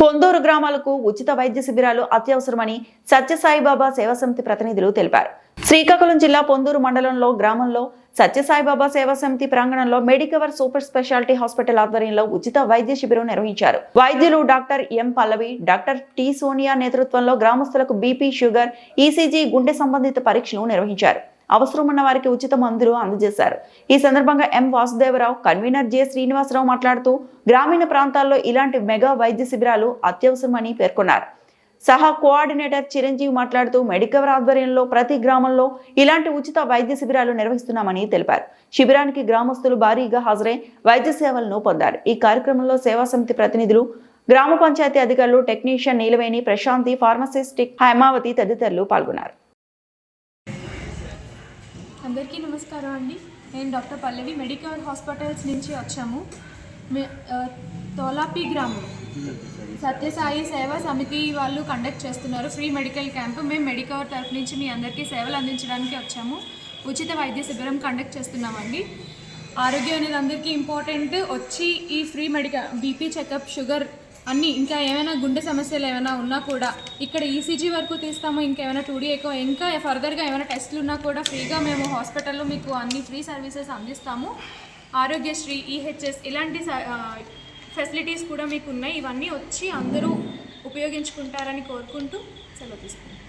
పొందూరు గ్రామాలకు ఉచిత వైద్య శిబిరాలు అత్యవసరమని సత్యసాయిబాబా సేవా సమితి ప్రతినిధులు తెలిపారు. శ్రీకాకుళం జిల్లా పొందూరు మండలంలో గ్రామంలో సత్యసాయిబాబా సేవా సమితి ప్రాంగణంలో మెడికవర్ సూపర్ స్పెషాలిటీ హాస్పిటల్ ఆధ్వర్యంలో ఉచిత వైద్య శిబిరం నిర్వహించారు. వైద్యులు doctor M Pallavi doctor T Sonia నేతృత్వంలో గ్రామస్తులకు బీపీ షుగర్ ఈసీజీ గుండె సంబంధిత పరీక్షలు నిర్వహించారు. అవసరం ఉన్న వారికి ఉచిత మందులు అందజేశారు. ఈ సందర్భంగా M Vasudevarao convener J Srinivasarao మాట్లాడుతూ గ్రామీణ ప్రాంతాల్లో ఇలాంటి మెగా వైద్య శిబిరాలు అత్యవసరమని పేర్కొన్నారు. సహా కోఆర్డినేటర్ చిరంజీవి మాట్లాడుతూ మెడికవర్ ఆధ్వర్యంలో ప్రతి గ్రామంలో ఇలాంటి ఉచిత వైద్య శిబిరాలు నిర్వహిస్తున్నామని తెలిపారు. శిబిరానికి గ్రామస్తులు భారీగా హాజరై వైద్య సేవలను పొందారు. ఈ కార్యక్రమంలో సేవా సమితి ప్రతినిధులు గ్రామ పంచాయతీ అధికారులు టెక్నీషియన్ నీలవేణి ప్రశాంతి ఫార్మసిస్టిక్ హైమావతి తదితరులు పాల్గొన్నారు. అందరికీ నమస్కారం అండి. నేను డాక్టర్ పల్లవి మెడికల్ హాస్పిటల్స్ నుంచి వచ్చాము. తోలాపి గ్రామం. సత్యసాయి సేవా సమితి వాళ్ళు కండక్ట్ చేస్తున్నారు. Free medical camp. మేము మెడికవర్ తరఫు నుంచి మీ అందరికీ సేవలు అందించడానికి వచ్చాము. ఉచిత వైద్య శిబిరం కండక్ట్ చేస్తున్నామండి. ఆరోగ్యం అనేది అందరికీ ఇంపార్టెంట్. వచ్చి ఈ free medical BP checkup sugar అన్నీ ఇంకా ఏమైనా గుండె సమస్యలు ఏమైనా ఉన్నా కూడా ఇక్కడ ఈసీజీ వరకు తీస్తాము ఇంకేమైనా టూడీ ఎక్కువ ఇంకా ఫర్దర్గా ఏమైనా టెస్టులు ఉన్నా కూడా ఫ్రీగా మేము హాస్పిటల్లో మీకు అన్ని ఫ్రీ సర్వీసెస్ అందిస్తాము. ఆరోగ్యశ్రీ ఈహెచ్ఎస్ ఇలాంటి ఫెసిలిటీస్ కూడా మీకు ఉన్నాయి ఇవన్నీ వచ్చి అందరూ ఉపయోగించుకుంటారని కోరుకుంటూ సెలవు తీసుకుంటాం